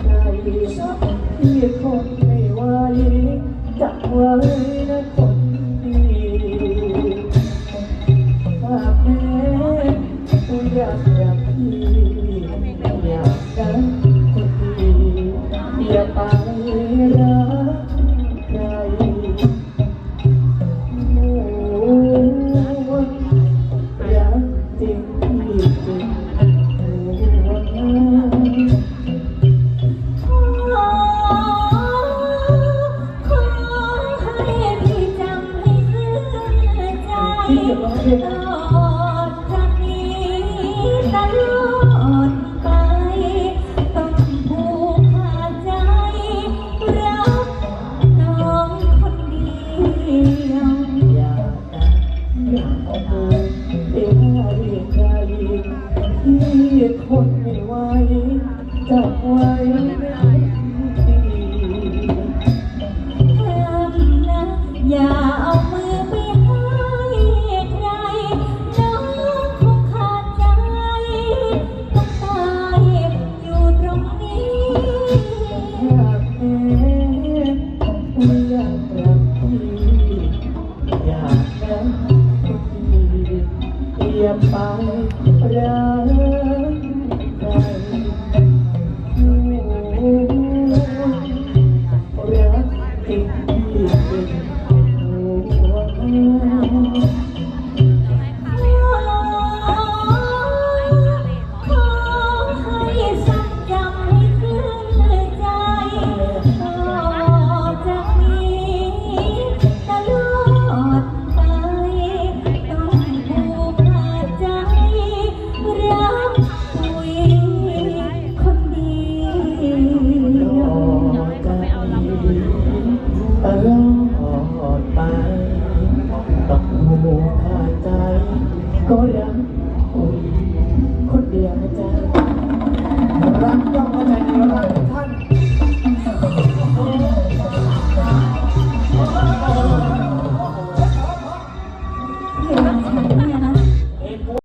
ใครสักที่คนไม่ไหวจัไว้นะคนดีฝากแม่กูอยากอยากที่อยากได้คนดี ที่เก็บไว้เนี่ย Yeah. อย่านะอย่าเอามือเรียกหน้าเรียกใจที่คนไม่ไวจัไว จะไปรักใครรักจริง ก็รักคนเดียวนะจ๊ะ